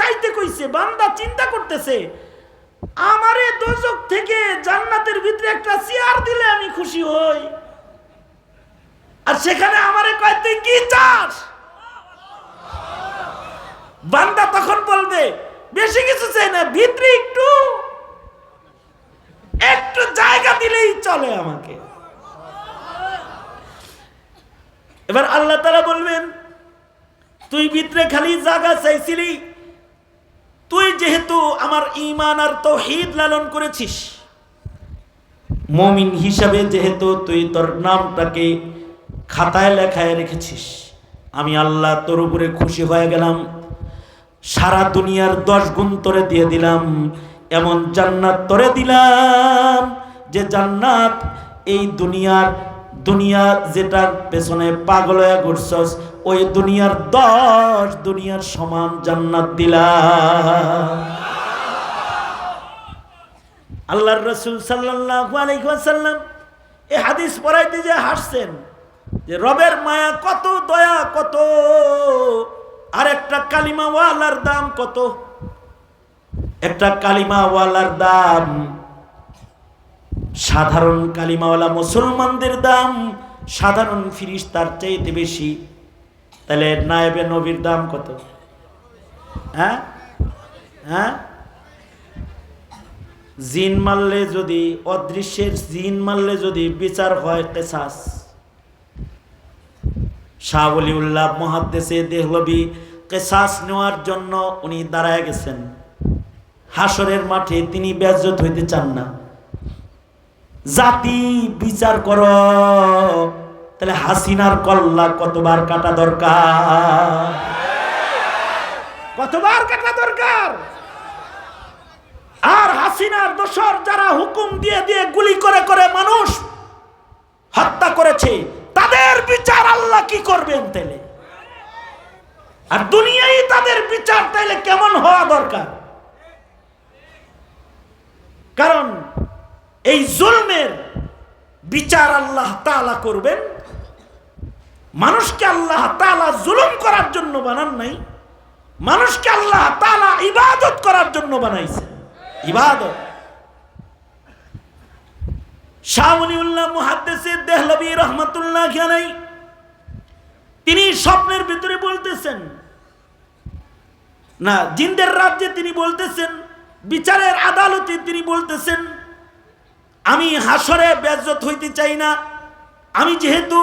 চাইতে কইছে, বান্দা চিন্তা করতেছে, আমারে দোজক থেকে জান্নাতের ভিতরে একটা চেয়ার দিলে আমি খুশি হই। আর সেখানে আমারে কয়, তুই কি চাস? বান্দা তখন বলবে, বেশি কিছু চাই না, ভিতরে একটু একটু জায়গা দিলেই চলে আমাকে। এবার আল্লাহ তারা বলবেন, তুই ভিতরে খালি জায়গা চাইছিলি তুই যেহেতু আমার ইমান আর তৌহিদ লালন করেছিস, মমিন হিসাবে যেহেতু তুই তোর নামটাকে খাতায় লেখায় রেখেছিস, আমি আল্লাহ তোর উপরে খুশি হয়ে গেলাম, সারা দুনিয়ার দশ গুণ তোরে দিয়ে দিলাম, এমন জান্নাত তোরে দিলাম যে জান্নাত এই দুনিয়ার, দুনিয়া যেটার পেছনে পাগল হয়ে ঘুরছস ওই দুনিয়ার দশ দুনিয়ার সমান জান্নাত দিলাম আল্লাহর রসুল সাল্লাল্লাহু আলাইহি ওয়াসাল্লাম এই হাদিস পড়াইতে যে হাসছেন, যে রবের মায়া কত, দয়া কত আর একটা কালিমাওয়ালার দাম কত? একটা কালিমাওয়ালার দাম, সাধারণ কালিমাওয়ালা মুসলমানদের দাম সাধারণ ফিরিস তার চাইতে বেশি। তাহলে নায়েবে নবীর দাম কত? হ্যাঁ? হ্যাঁ? জিন মারলে যদি, অদৃশ্যের জিন মারলে যদি বিচার হয় কেসাস। শাহ উল্লাহ মহাদ্দেশে দেহলবি কেসাস নেওয়ার জন্য উনি দাঁড়ায় গেছেন। হাসরের মাঠে তিনি বেজত হইতে চান না। জাতি বিচার কর। তাহলে হাসিনার কল্লা কতবার কাটা দরকার? কতবার কাটা দরকার? আর হাসিনার দোসর যারা হুকুম দিয়ে দিয়ে গুলি করে করে মানুষ হত্যা করেছে, তাদের বিচার আল্লাহ কি করবেন তাহলে আর দুনিয়ায় তাদের বিচার তাইলে কেমন হওয়া দরকার? কারণ এই জুলমের বিচার আল্লাহ তালা করবেন মানুষকে আল্লাহ তালা জুলুম করার জন্য বানান নাই, মানুষকে আল্লাহ তালা ইবাদত করার জন্য বানাইছে। ইবাদত। শাহমনিউল্লাহ মুহাদ্দেসের দেহলবি রহমতুল্লাহ খেয়ালাই তিনি স্বপ্নের ভিতরে বলতেছেন, না, জিন্দের রাজ্যে তিনি বলতেছেন, বিচারের আদালতে তিনি বলতেছেন, আমি হাসরে বেজত হইতে চাই না, আমি যেহেতু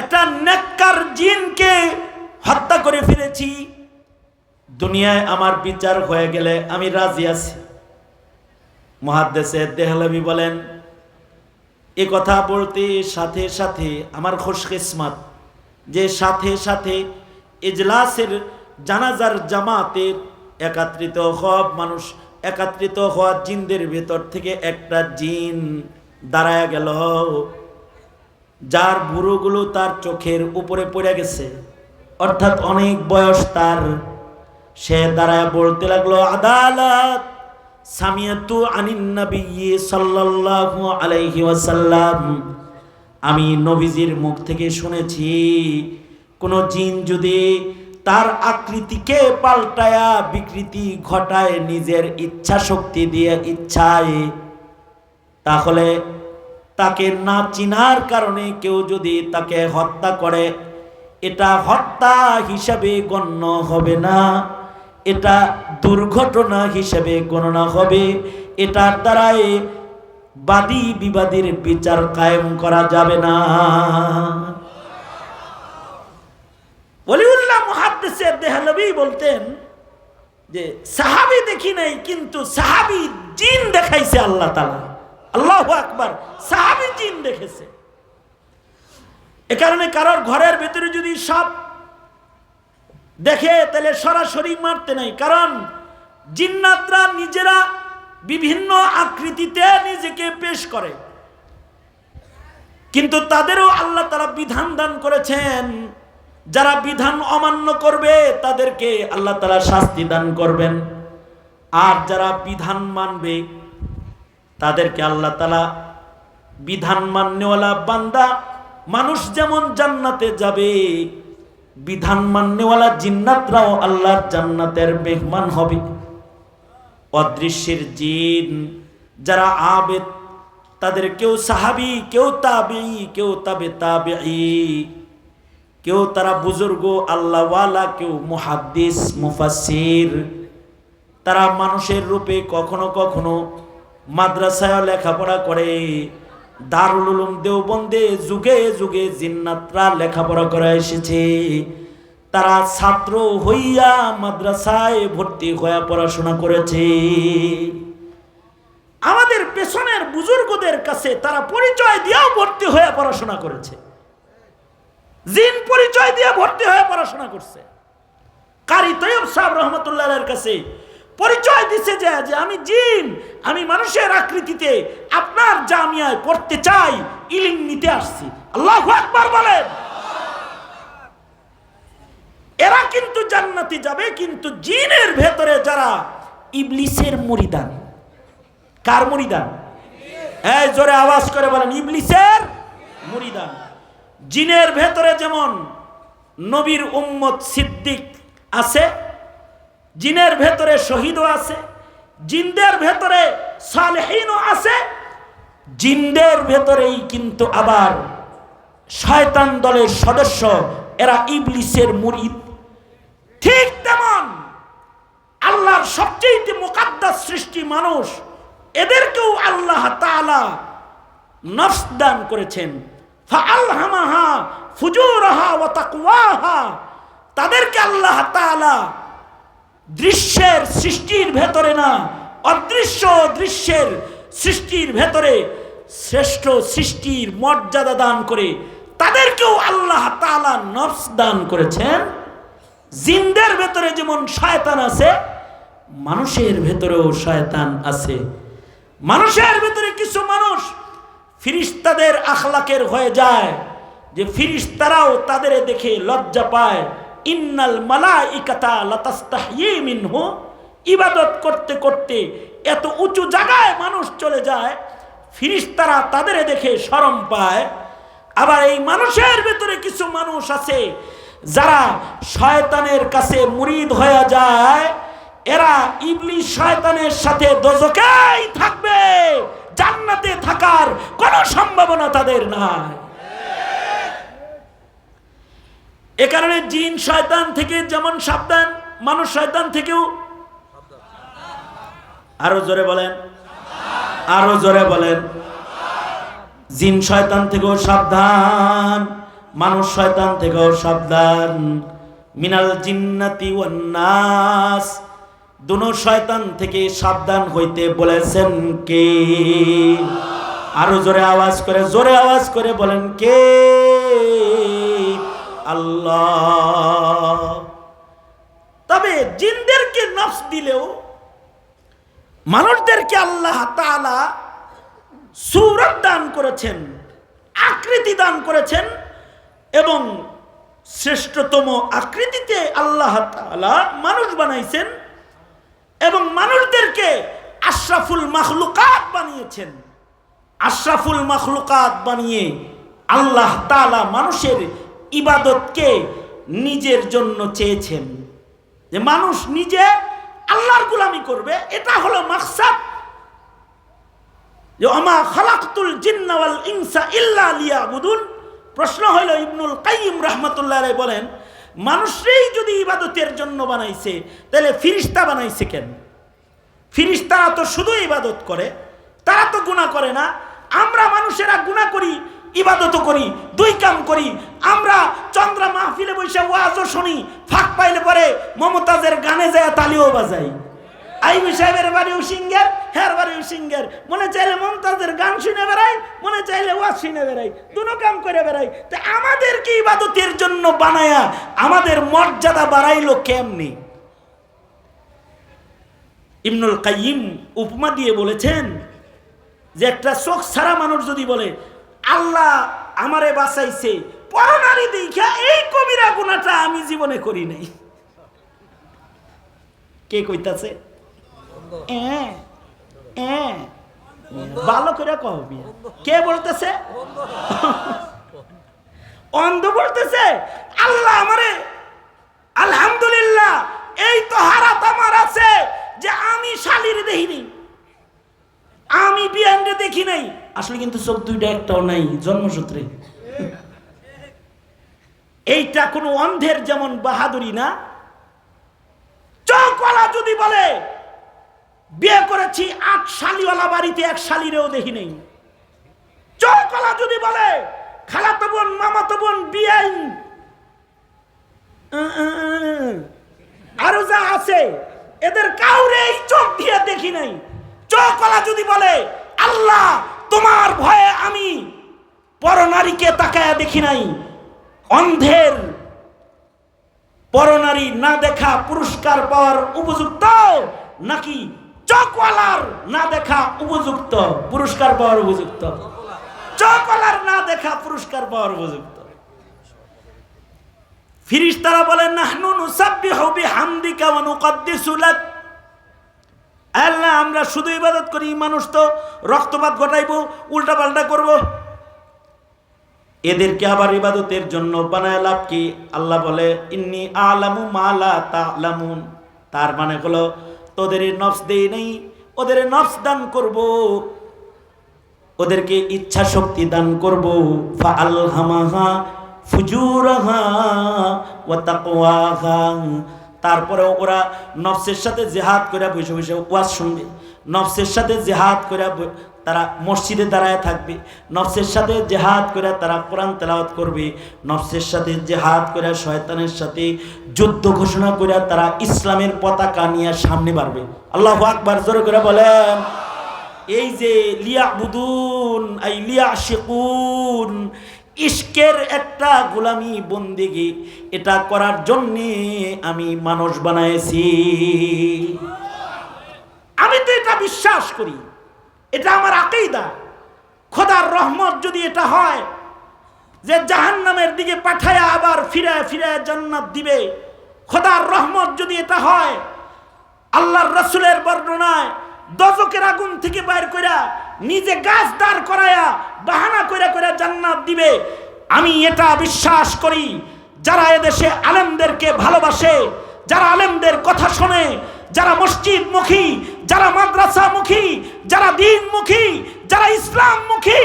একটা নেককার জিনকে হত্যা করে ফিরেছি দুনিয়ায় আমার বিচার হয়ে গেলে আমি রাজি আছি। মহাদ্দেশে দেহলবি বলেন, এ কথা বলতে সাথে সাথে আমার খোশ কিসমাত যে সাথে সাথে এজলাসের জানাজার জামাতের একাত্রিত হব মানুষ, একাত্রিত হওয়া জিনদের ভেতর থেকে একটা জিন দাঁড়ায় গেল। যার বুড়োগুলো তার চোখের উপরে পড়ে গেছে। অর্থাৎ অনেক বয়স তার। সে দাঁড়ায় বলতে লাগল, আদালত, সামিয়াতু আনিন সাল্লাল্লাহু আলাইহি ওয়াসাল্লাম। আমি নবীজির মুখ থেকে শুনেছি, কোন জিন যদি তার আকৃতিকে পাল্টায়া বিকৃতি ঘটায় নিজের ইচ্ছা শক্তি দিয়ে ইচ্ছায়, তাহলে তাকে না চিনার কারণে কেউ যদি তাকে হত্যা করে, এটা হত্যা হিসাবে গণ্য হবে না। এটা দুর্ঘটনা হিসেবে গণনা হবে। এটার দ্বারাই বাদী বিবাদীর বিচার কায়েম করা যাবে না। দেহলবি বলতেন যে, সাহাবি দেখি নাই, কিন্তু সাহাবি জিন দেখাইছে আল্লাহ তালা আল্লাহ আকবার, সাহাবি জিন দেখেছে। এ কারণে কারোর ঘরের ভেতরে যদি সব দেখে, তাহলে সরাসরি মারতে নাই। কারণ জিন্নাতরা নিজেরা বিভিন্ন আকৃতিতে নিজেকে পেশ করে। কিন্তু তাদেরও আল্লাহ তারা বিধান দান করেছেন, যারা বিধান অমান্য করবে, তাদেরকে আল্লাহ তারা শাস্তি দান করবেন। আর যারা বিধান মানবে তাদেরকে আল্লাহ তালা বিধান মান্যওয়ালা বান্দা, মানুষ যেমন জান্নাতে যাবে, বিধান মান্যওয়ালা জিন্নাতরাও আল্লাহর জান্নাতের মেহমান হবে। অদৃশ্যের জিন, যারা আবেদ, তাদের কেউ সাহাবি, কেউ তাবি কেউ তাবে তাবেই কেউ তারা বুজুর্গ, আল্লাহওয়ালা, কেউ মুহাদ্দিস মুফাসির তারা মানুষের রূপে কখনো কখনো মাদ্রাসায় লেখাপড়া করে, দারুল উলুম দেওবন্দে যুগে যুগে জিন্নাতরা লেখাপড়া করে এসেছে। তারা ছাত্র হইয়া মাদ্রাসায় ভর্তি হইয়া পড়াশোনা করেছে। আমাদের পেছনের বুজুর্গদের কাছে তারা পরিচয় দিয়েও ভর্তি হয়ে পড়াশোনা করেছে। জিন পরিচয় দিয়ে ভর্তি হয়ে পড়াশোনা করছে। কারি তৈব সাহেব রহমতুল্লাহের কাছে পরিচয় দিছে যে যে আমি জিন, আমি মানুষের আকৃতিতে আপনার জামিয়ায় পড়তে চাই, ইলিম নিতে আসছি। আল্লাহ আকবার বলেন। এরা কিন্তু জান্নাতি যাবে, কিন্তু জিনের ভেতরে যারা ইবলিসের মুরিদান। কার মুরিদান? এই জোরে আওয়াজ করে বলেন, ইবলিসের মুরিদান। জিনের ভেতরে যেমন নবীর উম্মত সিদ্দিক আছে জিনের ভেতরে শহীদও আছে, জিনদের ভেতরে সালেহীনও আছে, জিনদের ভেতরেই কিন্তু আবার শয়তান দলের সদস্য, এরা ইবলিসের মুরিদ। ঠিক তেমন আল্লাহর সবচেয়ে মোকাদ্দাস সৃষ্টি মানুষ, এদেরকেও আল্লাহ তাআলা নফস দান করেছেন। ফাআলহামাহা ফুজুরাহা ওয়া তাকওয়াহা, তাদেরকে আল্লাহ তাআলা দৃশ্যের সৃষ্টির ভেতরে না, অদৃশ্য দৃশ্যের সৃষ্টির ভেতরে শ্রেষ্ঠ সৃষ্টির মর্যাদা দান করে তাদেরকেও আল্লাহ তাআলা নফস দান করেছেন। জিন্দের ভেতরে যেমন শয়তান আছে, মানুষের ভেতরেও শয়তান আছে। মানুষের ভেতরে কিছু মানুষ ফিরিস্তাদের আখলাকের হয়ে যায়, যে ফিরিস্তারাও তাদের দেখে লজ্জা পায়। ইন্নাল মালাইকাতা লাতাস্তাহয়ি মিনহু। ইবাদত করতে করতে এত উঁচু জায়গায় মানুষ চলে যায়, ফিরিস্তারা তাদের দেখে শরম পায়। আবার এই মানুষের ভেতরে কিছু মানুষ আছে, যারা শয়তানের কাছে মুরিদ হয়ে যায়। এরা ইবলিশ শয়তানের সাথে দোজকেই থাকবে, জান্নাতে থাকার কোনো সম্ভাবনা তাদের নাই। এ কারণে জিন শয়তান থেকে যেমন সাবধান, মানুষ শয়তান থেকেও আরও জোরে বলেন, আরও জোরে বলেন। জিন শয়তান থেকেও সাবধান, মানুষ শয়তান থেকেও সাবধান। মিনাল জিন্নাতি ওয়ান নাস, দুনো শয়তান থেকে সাবধান হইতে বলেছেন কে? আরও জোরে আওয়াজ করে, জোরে আওয়াজ করে বলেন কে? আল্লাহ। তবে জিনদেরকে নফস দিলেও মানুষদেরকে আল্লাহ তাআলা সুরত দান করেছেন, আকৃতি দান করেছেন এবং শ্রেষ্ঠতম আকৃতিতে আল্লাহ তাআলা মানুষ বানাইছেন এবং মানুষদেরকে আশরাফুল মাখলুকাত বানিয়েছেন। আশরাফুল মাখলুকাত বানিয়ে আল্লাহ তাআলা মানুষের ইবাদতকে নিজের জন্য চেয়েছেন। যে মানুষ নিজে আল্লাহর গুলামি করবে, এটা হলো মাকসাদ। যে আমা খালাকতুল জিন্না ওয়াল ইনসা ইল্লা লিয়াবুদুন। প্রশ্ন হইল ইবনুল কাইয়িম রাহমাতুল্লাহ বলেন মানুষই যদি ইবাদতের জন্য বানাইছে, তাহলে ফিরিস্তা বানাইছে কেন? ফিরিস্তারা তো শুধু ইবাদত করে, তারা তো গুনাহ করে না। আমরা মানুষেরা গুনাহ করি ইবাদত করি, দুই কাম করি। আমরা চন্দ্রা মাহফিলে বসে ওয়াজও শুনি, ফাঁক পাইলে পরে মমতাজের গানে যায় তালিও বাজাই। আইবি সাহেবের সিঙ্গার মনে চাইলে মমতাজের গান শুনে বেড়াই, মনে চাইলে ওয়াজ শুনে বেড়াই, দুনো কাম করে বেড়াই। তো ইবাদতের জন্য বানায়া, আমাদের মর্যাদা বাড়াইলো কেমনি? কাইয়িম উপমা দিয়ে বলেছেন যে একটা চোখ ছাড়া মানুষ যদি বলে, আল্লাহ আমারে বাঁচাইছে। পরনারী দেখা এই কবিরা গুণাটা আমি জীবনে করি নাই। কে কইতাছে? ভালো করে কহবি কে বলতেছে? অন্ধ বলতেছে, আল্লাহ আমারে, আলহামদুলিল্লাহ, এই তো হারাত আমার আছে যে আমি শালির দেখিনি। আমি বিয়ানরে দেখি নাই। আসলে কিন্তু চোখ দুইটা একটাও নাই, জন্মসূত্রে। এইটা কোনো অন্ধের যেমন বাহাদুরি না, চোখওয়ালা যদি বলে, বিয়ে করেছি আট শালিওয়ালা বাড়িতে, এক শালিরেও দেখি নেই। চোখওয়ালা যদি বলে, খালাতো বোন, মামাতো বোন বিয়াইন আরও যা আছে, এদের কাউরে এই চোখ দিয়ে দেখি নাই। চোখওয়ালা যদি বলে, আল্লাহ তোমার ভয়ে আমি পরনারীকে তাকায় দেখি নাই। অন্ধের পরনারী না দেখা পুরস্কার পাওয়ার উপযুক্ত, নাকি চকওয়ালার না দেখা উপযুক্ত পুরস্কার পাওয়ার উপযুক্ত? চকওয়ালার না দেখা পুরস্কার পাওয়ার উপযুক্ত। ফিরিস্তারা বলেন, নাহনু নুসাব্বিহু বিহামদিকা ওয়া নুকদ্দিসু লাক আল্লাহ, আমরা শুধু ইবাদত করি, মানুষ তো রক্তপাত ঘটাইবো, উল্টাপাল্টা করব। এদেরকে আবার ইবাদতের জন্য বানায় লাভ কি? আল্লাহ বলে, ইন্নি আলামু মালা তালামুন। তার মানে হলো, তোদের নফস দেই নেই, ওদের নফস দান করব। ওদেরকে ইচ্ছা শক্তি দান করব। ফা আলহামাহা ফুজুরাহা ওয়া তাকওয়াহা। তারপরে ওরা নফসের সাথে জেহাদ করে বসে বসে ওয়াজ শুনবে। নফসের সাথে জেহাদ করে তারা মসজিদে দাঁড়ায় থাকবে। নফসের সাথে জেহাদ করে তারা কোরআন তেলাওয়াত করবে। নফসের সাথে জেহাদ করে শয়তানের সাথে যুদ্ধ ঘোষণা করে তারা ইসলামের পতাকা নিয়ে সামনে বাড়বে। আল্লাহ আকবার, জোরে করে বলেন। এই যে লিয়া বুদুন এই লিয়া শেকুন ইস্কের একটা গোলামি বন্দিগি, এটা করার জন্যে আমি মানুষ বানাইছি। আমি তো এটা বিশ্বাস করি, এটা আমার আকেইদা খোদার রহমত যদি এটা হয়, যে জাহান্নামের দিকে পাঠায়া আবার ফিরে ফিরে জান্নাত দিবে, খোদার রহমত যদি এটা হয়, আল্লাহর রসুলের বর্ণনায় দজকের আগুন থেকে বাইর কইরা নিজে গাছ দাঁড় করায়া, বাহানা কইরা কইরা জান্নাত দিবে। আমি এটা বিশ্বাস করি, যারা এদেশে আলেমদেরকে ভালোবাসে, যারা আলেমদের কথা শোনে, যারা মসজিদ মুখী যারা মাদ্রাসা মুখী যারা দিন মুখী যারা ইসলাম মুখী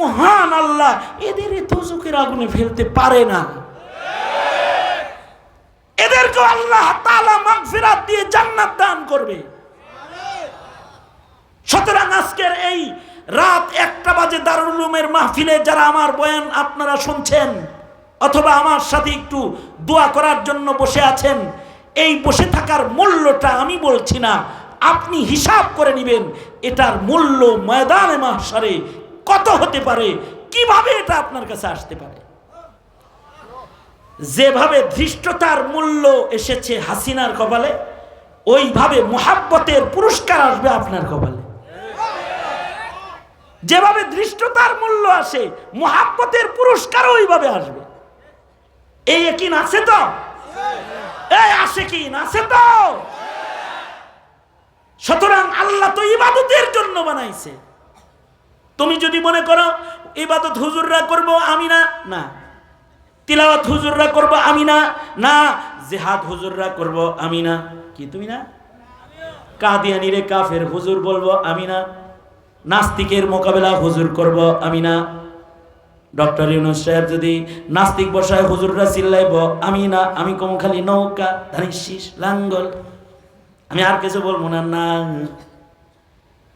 মহান আল্লাহ এদের এ দোজকের আগুনে ফেলতে পারে না। এদেরকে আল্লাহ তালা মাগফিরাত দিয়ে জান্নাত দান করবে। সুতরাং আজকের এই রাত একটা বাজে দারুল মাহফিলে যারা আমার বয়ান আপনারা শুনছেন, অথবা আমার সাথে একটু দোয়া করার জন্য বসে আছেন, এই বসে থাকার মূল্যটা আমি বলছি না, আপনি হিসাব করে নেবেন এটার মূল্য ময়দানে মাহসারে কত হতে পারে, কীভাবে এটা আপনার কাছে আসতে পারে? যেভাবে ধৃষ্টতার মূল্য এসেছে হাসিনার কপালে, ওইভাবে মোহাব্বতের পুরস্কার আসবে আপনার কপালে। যেভাবে ধৃষ্টতার মূল্য আসে, মোহাব্বতের পুরস্কার ওইভাবে আসবে। এই একিন আছে তো? এই আসে কি? আছে তো? সুতরাং আল্লাহ তো ইবাদতের জন্য বানাইছে। তুমি যদি মনে করো, ইবাদত হুজুররা করব আমি না না। তিলাওয়াত হুজুররা করব আমি না না। জেহাদ হুজুররা করব আমি না। কি তুমি না? কাদিয়ানি রে কাফের হুজুর বলব আমি না। নাস্তিকের মোকাবেলা হুজুর করব আমি না। ডক্টর ইউনুস সাহেব যদি নাস্তিক বসায় হুজুররা চিল্লাইব, আমি না, আমি কম খালি নৌকা ধানিস লাঙ্গল। আমি আর কিছু বলব না না।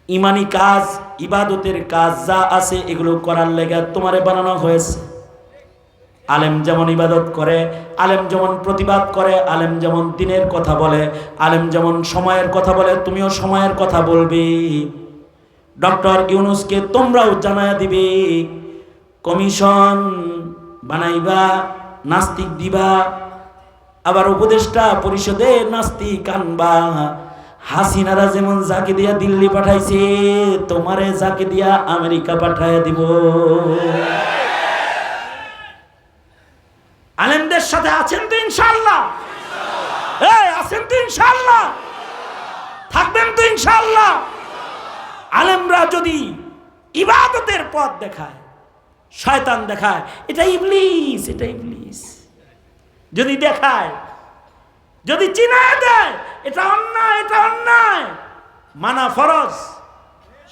ইমানি কাজ, ইবাদতের কাজ যা আছে, এগুলো করার লেগে তোমারে বানানো হয়েছে। আলেম যেমন ইবাদত করে, আলেম যেমন প্রতিবাদ করে, আলেম যেমন দিনের কথা বলে, আলেম যেমন সময়ের কথা বলে, তুমিও সময়ের কথা বলবে। ডক্টর ইউনুসকে তোমরাও জানায়া দিবে, কমিশন বানাইবা, নাস্তিক দিবা, আবার উপদেষ্টা পরিষদে নাস্তিক আনবা। হাসিনারা যেমন যাকে দিয়া দিল্লি পাঠাইছে, তোমারে যাকে দিয়া আমেরিকা পাঠায় দিব। আলেমদের সাথে আছেন তো ইনশাল্লাহ এই, আছেন তো ইনশাল্লাহ থাকবেন তো ইনশাল্লাহ আলেমরা যদি ইবাদতের পথ দেখায়, শয়তান দেখায়, এটা ইবলিস এটা ইবলিস। যদি দেখায়, যদি চিনায় দেয়, এটা অন্যায় এটা অন্যায়। মানা ফরজ,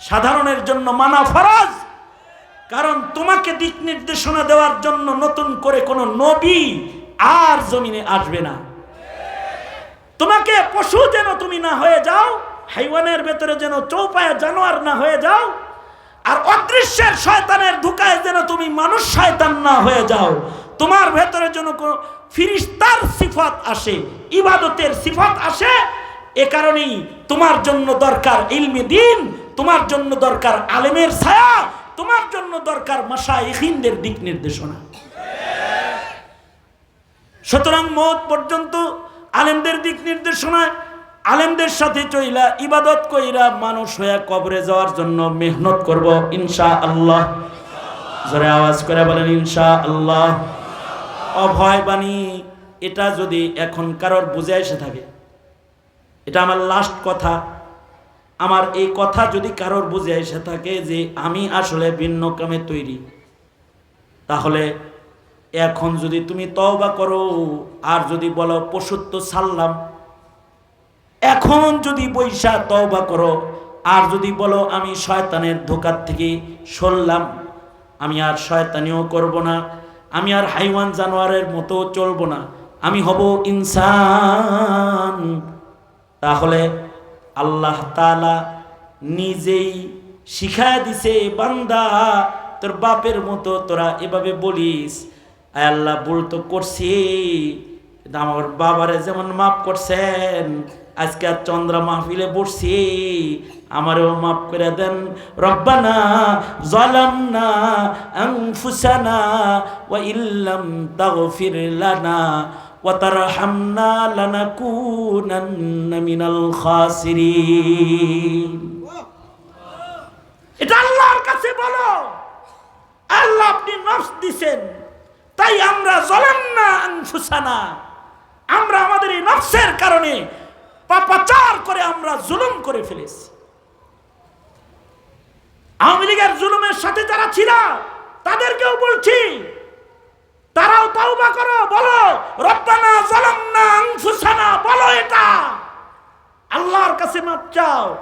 সাধারণের জন্য মানা ফরজ। কারণ তোমাকে দিক নির্দেশনা দেওয়ার জন্য নতুন করে কোনো নবী আর জমিনে আসবে না। তোমাকে পশু যেন তুমি না হয়ে যাও হাইওয়ানের ভেতরে যেন চৌপায়া জানোয়ার না হয়ে যাও, আর অদৃশ্যের শয়তানের ধোকায় যেন তুমি মানুষ শয়তান না হয়ে যাও। তোমার ভেতরে যেন কোনো ফিরিস্তার সিফাত আসে, ইবাদতের সিফাত আসে, এ কারণেই তোমার জন্য দরকার ইলমে দিন, তোমার জন্য দরকার আলেমের ছায়া, তোমার জন্য দরকার মাসা ইহিনদের দিক নির্দেশনা। সুতরাং মত পর্যন্ত আলেমদের দিক নির্দেশনায় আলেমদের সাথে চইলা ইবাদত কইরা মানুষ হয়ে কবরে যাওয়ার জন্য মেহনত করব ইনশা আল্লাহ জোরে আওয়াজ করে বলেন ইনশা আল্লাহ অভয় বাণী, এটা যদি এখন কারোর বুঝে এসে থাকে, এটা আমার লাস্ট কথা। আমার এই কথা যদি কারোর বুঝে এসে থাকে যে আমি আসলে ভিন্ন কামে তৈরি, তাহলে এখন যদি তুমি তওবা করো, আর যদি বলো, পশুত্ব ছাড়লাম এখন যদি বৈশা তওবা করো, আর যদি বলো আমি শয়তানের ধোকার থেকে সরলাম, আমি আর শয়তানিও করব না, আমি আর হাইওয়ান জানোয়ারের মতো চলবো না, আমি হব ইনসান, তাহলে আল্লাহ তালা নিজেই শিখায় দিছে, বান্দা, তোর বাপের মতো তোরা এভাবে বলিস। আয় আল্লাহ, ভুল তো করছি আমার বাবারে যেমন মাফ করছেন আজকে আর চন্দ্রা মাহফিলে বসছি। আমারও মাফ করে দেন। রব্বানা জালামনা আনফুসানা ওয়া ইল্লাম তাগফির লানা ওয়া তারহামনা লানাকুনান্না মিনাল খাসিরিন। এটা আল্লাহর কাছে বলো। আল্লাহ আপনি নফস দিছেন। তাই আমরা জলেন না আনফুসানা। আমরা আমাদের এই নফসের কারণে পাপাচার করে আমরা জুলুম করে ফেলেছি। আওয়ামী লীগের জুলুমের সাথে যারা ছিল, তাদেরকেও বলছি, তারাও তাওবা করো, বলো, রব্বানা জালামনা আনফুসানা বলো এটা। আল্লাহর কাছে মাপ চাও।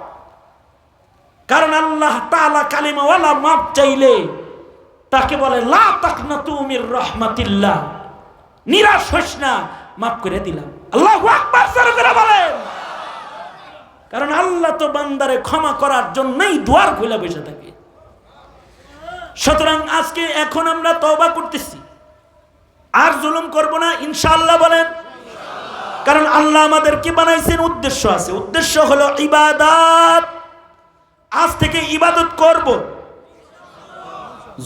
কারণ আল্লাহ তাআলা কালিমাওয়ালা মাপ চাইলে তাকে বলে, লা তাকনাতু মির রাহমাতিল্লাহ নিরাশ হইস না মাফ করে দিলাম। আল্লাহু আকবার জোরে করে বলেন। কারণ আল্লাহ তো বান্দারে ক্ষমা করার জন্যই দুয়ার খুলে বসে থাকে। সুতরাং আজকে এখন আমরা তওবা করতেছি। আর জুলুম করব না, ইনশাআল্লাহ বলেন। কারণ আল্লাহ আমাদের আমাদেরকে বানাইছেন উদ্দেশ্য আছে। উদ্দেশ্য হলো ইবাদত। আজ থেকে ইবাদত করব।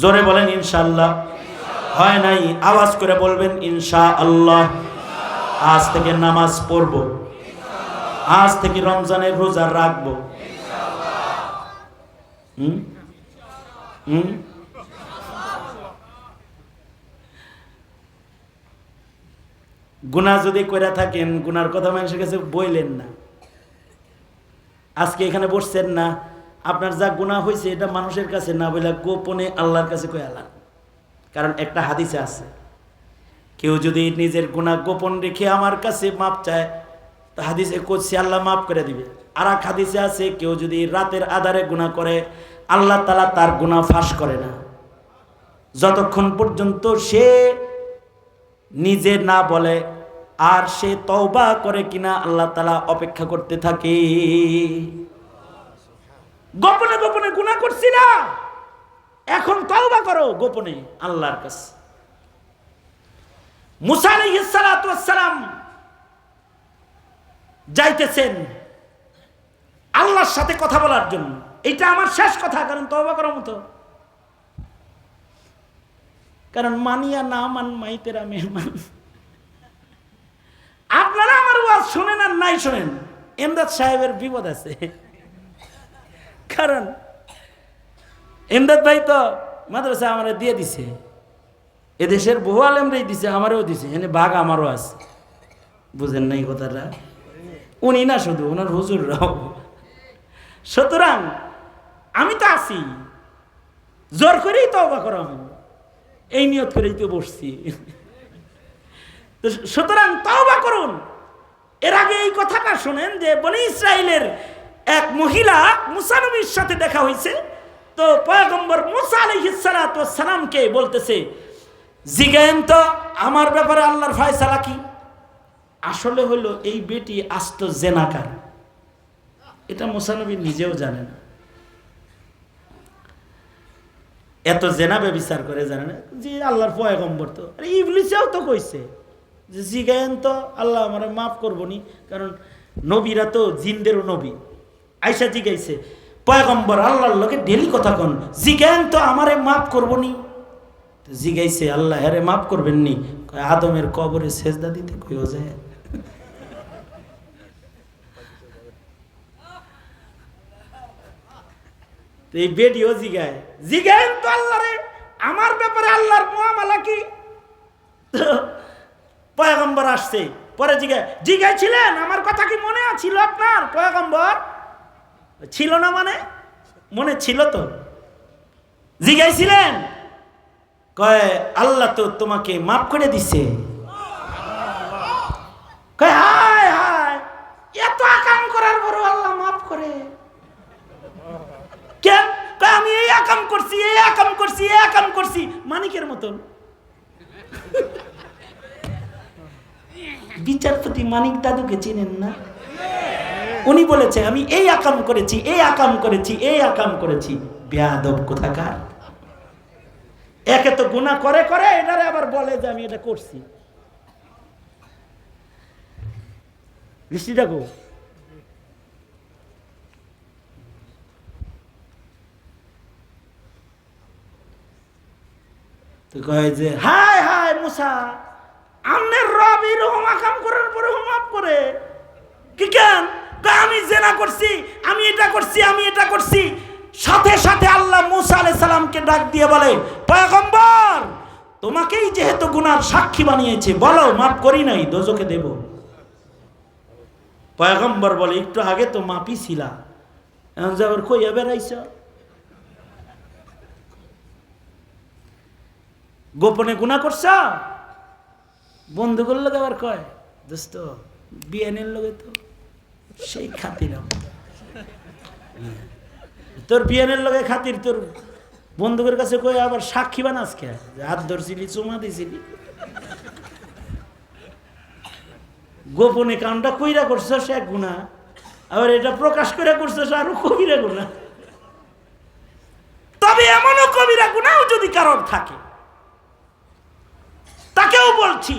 জোরে বলেন ইনশাআল্লাহ। হয় নাই? আওয়াজ করে বলবেন ইনশা আল্লাহ আজ থেকে নামাজ পড়ব। আজ থেকে রমজানের রোজা রাখব। গুণা যদি করে থাকেন, গুনার কথা মানুষের কাছে বইলেন না। আজকে এখানে বসছেন না। আপনার যা গুণা হয়েছে এটা মানুষের কাছে না বলে গোপনে আল্লাহর কাছে কয়ে আলান কারণ একটা হাদিসে আছে কেউ যদি নিজের গুণা গোপন রেখে আমার কাছে মাপ চায়, তা হাদিসে করছি আল্লাহ মাফ করে দিবে। আর এক হাদিসে আছে, কেউ যদি রাতের আধারে গুণা করে, আল্লাহ তালা তার গুণা ফাঁস করে না। যতক্ষণ পর্যন্ত সে নিজে না বলে, আর সে তওবা করে কিনা, আল্লাহ তালা অপেক্ষা করতে থাকে। গোপনে গোপনে গুণা করছি না। এখন তওবা করো গোপনে আল্লাহর কাছে। মুসা আলাইহিস সালাতু যাইতেছেন আল্লাহর সাথে কথা বলার জন্য। এটা আমার শেষ কথা, কারণ তওবা করার মতো। কারণ মানিয়া না মান মাইতেরা মেহমান। আপনারা আমার ওয়াজ শোনেন আর নাই শোনেন, এমদাদ সাহেবের বিপদ আছে। কারণ এমদাদ ভাই তো মাদ্রাসা আমার দিয়ে দিছে। এদেশের বহু আলেমরাই দিছে, আমারও দিছে, এনে বাঘ আমারও আছে। বুঝেন নাই কথাটা? উনি না শুধু, ওনার হুজুররাও। সুতরাং আমি তো আছি। জোর করেই তো অবাক করা এই নিয়ত করেই তো বসছি। সুতরাং তওবা করুন। এর আগে এই কথাটা শোনেন যে বনি ইসরায়েলের এক মহিলা মুসানবীর সাথে দেখা হয়েছে। তো পয়গম্বর মুসা আলহিসালামকে বলতেছে জিগায়েন তো, আমার ব্যাপারে আল্লাহর ফায়সালা কি? আসলে হলো এই বেটি আস্ত জেনাকার। এটা মুসানবী নিজেও জানে না। এত জেনাবে বিচার করে জানে না, যে আল্লাহর পয়গম্বর তো। আরে ইবলিসেও তো কইছে যে জিগায়েন তো, আল্লাহ আমার মাফ করব নি কারণ নবীরা তো জিনদেরও নবী। আইসা জিগাইছে, পয়গম্বর আল্লাহর লোকে ডেলি কথা কন জিগায়েন তো আমারে মাফ করব নি জিগাইছে, আল্লাহ হ্যারে মাফ করবেন নি আদমের কবরে সেজদা দিতে কইও যায় এই বেডিও জিগায়। জিগায়েন তো আল্লাহ রে আমার ব্যাপারে আল্লাহর মুআমালা কি? পয়গম্বর আসছে, পরে জিগায়, জিগাইছিলেন? আমার কথা কি মনে ছিল আপনার, পয়গম্বর? ছিল না মানে? মনে ছিল তো। জিগাইছিলেন? কয়, আল্লাহ তো তোমাকে মাফ করে দিছে। কয়, হায় হায়, এত আকাম করার পরও আল্লাহ মাফ করে। কেন? আমি এই আকাম করছি, এই আকাম করছি, এই আকাম করছি। মানিকের মতন। বিচারপতি মানিক দাদুকে চিনেন না? উনি বলেছে, আমি এই আকাম করেছি, এই আকাম করেছি, এই আকাম করেছি। বেয়াদব কোথাকার? একে তো গুণা করে করে এটারে আবার বলে যে আমি এটা করছি। দেখো। কয় যে, হায় হায় মুসা আমনের রব এরকম আকাম করার পরে মাফ করে। কি কেন? আমি জেনা করছি, আমি এটা করছি, আমি এটা করছি। সাথে সাথে আল্লাহ মুসা আলাইহিস সালামকে ডাক দিয়ে বলে, পয়গম্বর, তোমাকেই যেহেতু গুনার সাক্ষী বানিয়েছে, বলো, মাফ করি নাই দোজকে দেব। পয়গম্বর বলে, একটু আগে তো মাপি ছিলা। এখন বেড়াইছ? গোপনে গুণা করছ? বন্ধুগুলোর লোক আবার কয়, দোস্ত, বিয়ানের লোকে তো সেই খাতির আমার। তোর বিয়ানের লোকে খাতির, তোর বন্ধুকের কাছে কই আবার সাক্ষী বানাস কে হাত ধরছিলি, চুমা দিছিলি। গোপনে কামটা কইরা করছ সে গুণা, আবার এটা প্রকাশ করে করছ আরও কবিরা গুণা। তবে এমনও কবিরা গুণাও যদি কারোর থাকে, তাকেও বলছি,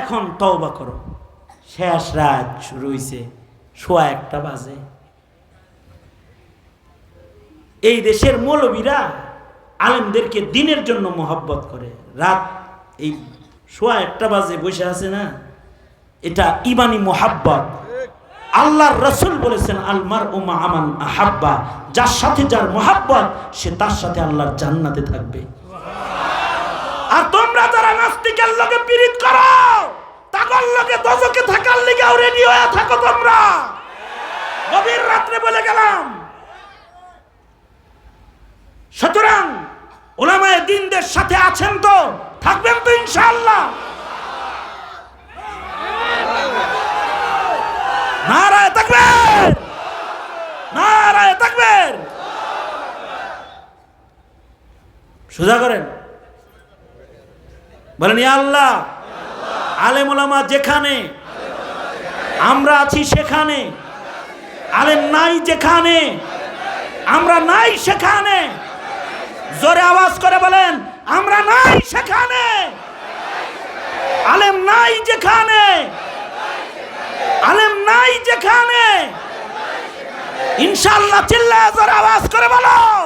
এখন তওবা করো। শেষ রাত শুরু হইছে, সোয়া একটা বাজে। এই দেশের মৌলবীরা আলেমদেরকে দিনের জন্য মোহাব্বত করে। রাত এই সোয়া একটা বাজে বসে আছে না, এটা ইমানি মোহাব্বত। আল্লাহর রসুল বলেছেন আলমার উমা আমান আহাব্বা, যার সাথে যার মোহাব্বত, সে তার সাথে আল্লাহর জান্নাতে থাকবে। আর তোমরা যারা নাস্তিকের লগে পীড়িত করো তাকর লগে দজকে থাকার লিগেও রেডি হয়ে থাকো তোমরা। গভীর রাত্রে বলে গেলাম সুতরাং ওলামায়ে দিনদের সাথে আছেন তো, থাকবেন তো ইনশাআল্লাহ। নারায় থাকবেন নারায় থাকবেন সোজা করেন। বলেন, ইয়া আল্লাহ, আলেম ওলামা যেখানে, আমরা আছি সেখানে, আলেম নাই যেখানে, আমরা নাই সেখানে। জোরে আওয়াজ করে বলেন, আমরা নাই সেখানে। আলেম নাই যেখানে। আলেম নাই যেখানে। ইনশাল্লাহ চিল্লা জোরে আওয়াজ করে বলো।